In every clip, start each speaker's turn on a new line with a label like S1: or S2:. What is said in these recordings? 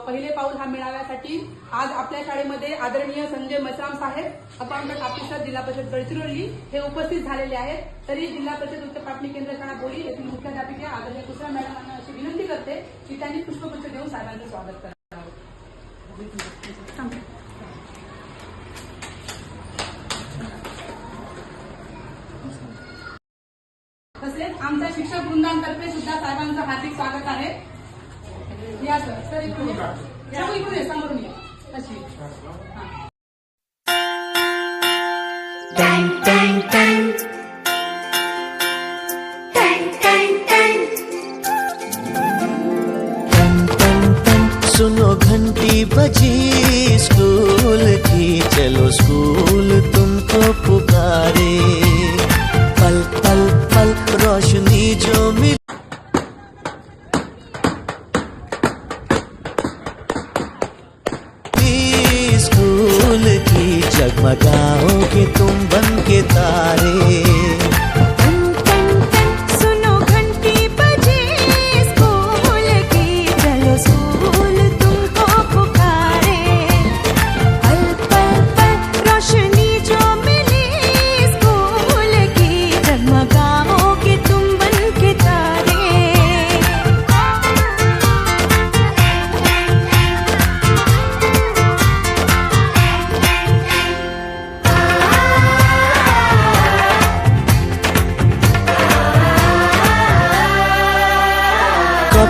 S1: पहिले पाऊल हा मिळाव्यासाठी आज आपल्या शाळेमध्ये आदरणीय संजय मसराम साहेब अकाउंटंट ऑफिसर जिल्हा परिषद गडचिरोली हे उपस्थित झालेले आहेत. तरी जिल्हा परिषद उच्च प्राथमिक केंद्र शाळा बोली येथील मुख्याध्यापिका आदरणीय कुसरा मॅडमांना अशी विनंती करते की त्यांनी पुष्पगुच्छ देऊन साहेबांचं स्वागत करा तसेच आमच्या शिक्षक वृंदांतर्फे सुद्धा साहेबांचं हार्दिक स्वागत आहे या सर सर इकडून या. या इकडून ये, समोरून या अशी हा.
S2: Dang, dang, dang. Dang, dang, dang.
S3: टन टन टन सुनो घंटी बजी स्कूल की चलो स्कूल तुमको पुकारे स्कूल की जगमगाओगे तुम बन के तारे।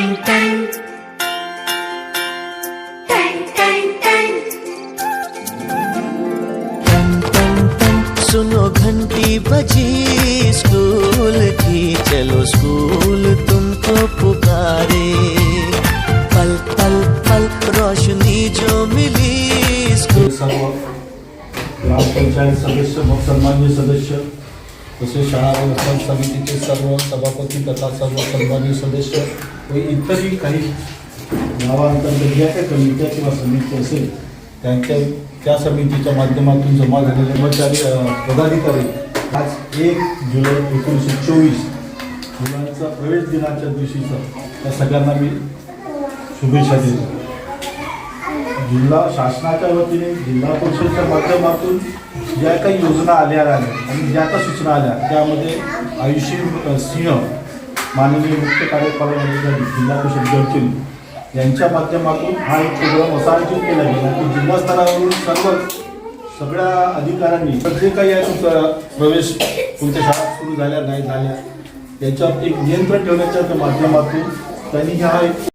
S2: Dang, dang, dang. Dang, dang, dang.
S3: टन टन टन सुनो घंटी बजी स्कूल की चलो स्कूल तुमको पुकारे पल पल पल रोशनी जो मिली स्कूल
S4: सर्व ग्रामपंचायत सदस्य व सन्मान्य सदस्य तसेच शाळा व्यवस्थापन समितीचे सर्व सभापती तथा सर्व सन्मान्य सदस्य व इतरही काही गावांतर्गत ज्या काही कमिट्या किंवा समिती असेल त्यांच्या त्या समितीच्या माध्यमातून जमा झालेले कर्मचारी पदाधिकारी आज एक जुलै एकोणीसशे चोवीस मुलांचा प्रवेश दिनाच्या दिवशीचा त्या सगळ्यांना मी शुभेच्छा देतो. जिल्हा शासनाच्या वतीने जिल्हा परिषदेच्या माध्यमातून ज्या काही योजना आल्या राहिल्या आणि ज्या काही सूचना आल्या त्यामध्ये आयुषी सिंह माननीय मुख्य कार्यपालन अधिकारी जिल्हा परिषद गडचिरोली यांच्या माध्यमातून हा एक प्रोग्राम असा आयोजित केला गेला की जिल्हा स्तरावरून सर्व सगळ्या अधिकाऱ्यांनी जे काही आहे तुमचा प्रवेश तुमच्या शाळा सुरू झाल्या नाही झाल्या याच्यावर एक नियंत्रण ठेवण्याच्या माध्यमातून त्यांनी हा एक